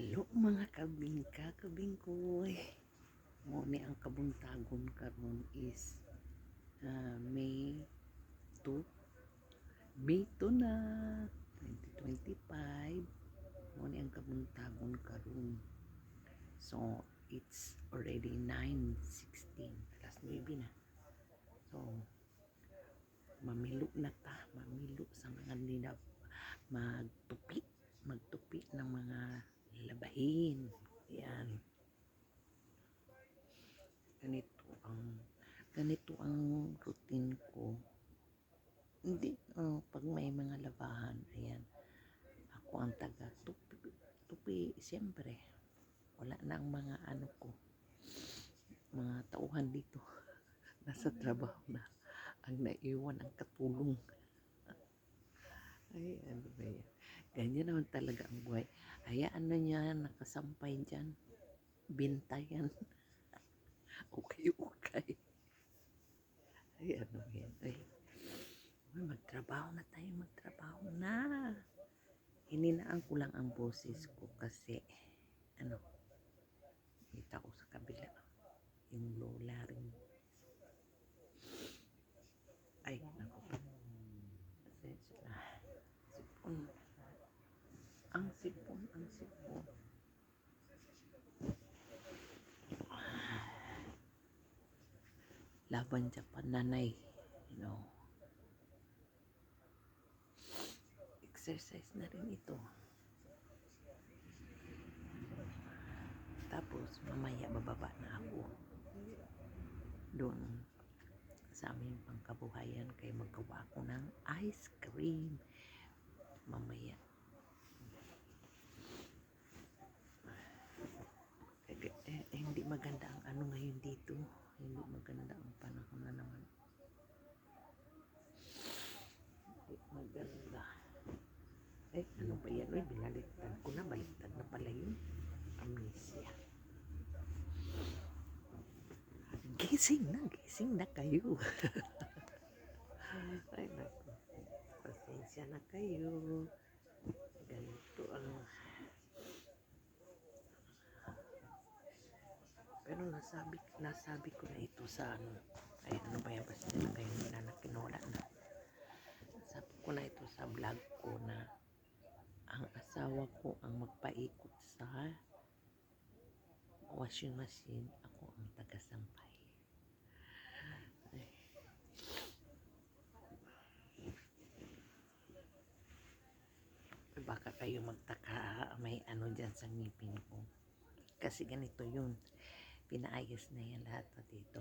Hello mga kabingka, kabingkoy. Mo ni ang kabuntagon karon is ah, May 2. May 2 na 2025. Mo ni ang kabuntagon karon. So, it's already 9:16. Alas 9 na. So, mamilo na ta, mamilo sa mga nila magtupi, magtupi ng mga labahin. Yan. Ganito ang ganito ang routine ko. Hindi, oh, pag may mga labahan, ayan, ako ang taga tupi, tupi siyempre. Wala na ang mga ano ko, mga tauhan dito. Nasa trabaho na. Ang naiwan ang katulong. Ay, ano ba yan? Ganyan naman talaga ang buhay. Hayaan na niya nakasampay dyan. Bintayan. okay, okay. Ay, ano yan? Ay, Uy, magtrabaho na tayo, magtrabaho na. Hininaan ko lang ang boses ko kasi, ano, kita ko sa kabila. Yung lola rin. Ay, naku po. Pasensya na. Sipon. Ang sipon, ang sipon. Laban sa pananay. You know. Exercise na rin ito. Tapos, mamaya bababa na ako. Doon sa aming pangkabuhayan kay maggawa ko ng ice cream mamaya eh, eh, eh, hindi maganda ang ano ngayon dito maganda ang panahon na naman. Hindi maganda. Eh ano ba yan? Uy, binaliktad ko na. Baliktad na pala yun. Amnesia. Gising na, gising na kayo. Ay, naku. Pasensya na kayo. Ganito ang... Pero nasabi, nasabi ko na ito sa ano. Ay, ano ba yan? Na kayo. Hindi na nakinola na. Nasabi ko na ito sa vlog ko na ang asawa ko ang magpaikot sa washing machine. Ako ang tagasampay. baka kayo magtaka may ano dyan sa ngipin ko kasi ganito yun pinaayos na yan lahat na dito.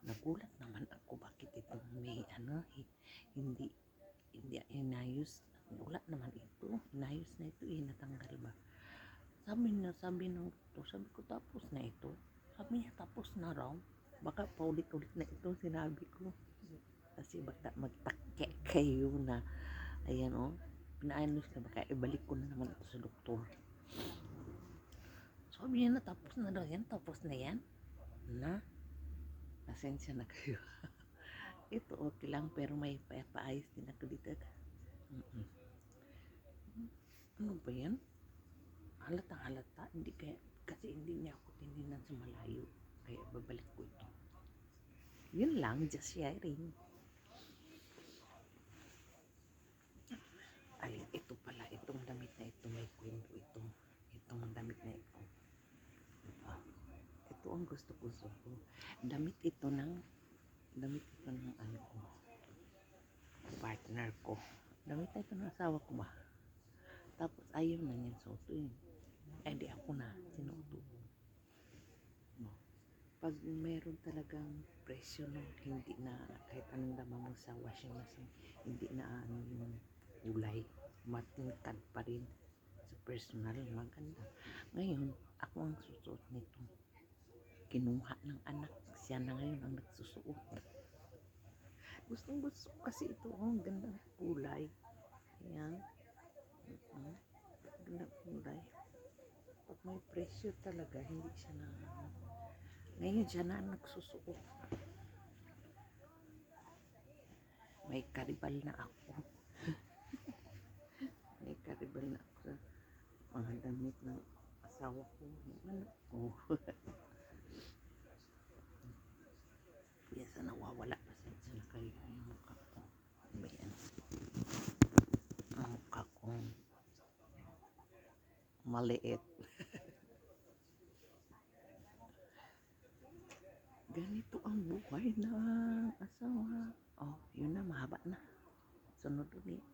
Nagulat naman ako bakit ito may ano hi- hindi hindi inayos. Wala naman ito. Inayos na ito eh natanggal ba? Sabi na sabi ng to sabi ko tapos na ito. Sabi niya tapos na raw. Baka paulit-ulit na ito sinabi ko. Kasi baka magtakke kayo na ayan oh pinaayos na baka ibalik ko na naman ito sa doktor. Sabi niya na tapos na daw yan, tapos na yan. Na, pasensya na kayo. ito okay lang pero may pa paayos din ako dito. Mm-mm. Ano ba yan? Halata halata, hindi kaya, kasi hindi niya ako tininan sa malayo. Kaya babalik ko ito. Yun lang, just sharing. ay ito pala itong damit na ito may kwento ito itong damit na ito Ah, ito ang gusto ko gusto ko. Damit ito ng damit ito ng ano ko partner ko. Damit ito ng asawa ko ba? Tapos ayaw na niyan suotin. Eh di ako na sinuto no. pag meron talagang presyo no, hindi na kahit anong laman mo sa washing machine hindi na ano yung kulay matingkad pa rin sa personal maganda. Ngayon ako ang susuot nito kinuha ng anak. Siya na ngayon ang nagsusuot. Gustong gusto kasi ito oh, ang ganda ng kulay. Yan uh ganda ng kulay. Pag may presyo talaga hindi siya na ngayon siya na nagsusuot. May karibal na ako. May karibal na ako sa mga damit ng asawa ko, anak ko. Kaya sa nawawala pasensya na kayo mukha ko maliit. Ganito ang buhay ng asawa. Oh, yun na, mahaba na. Sunod ulit.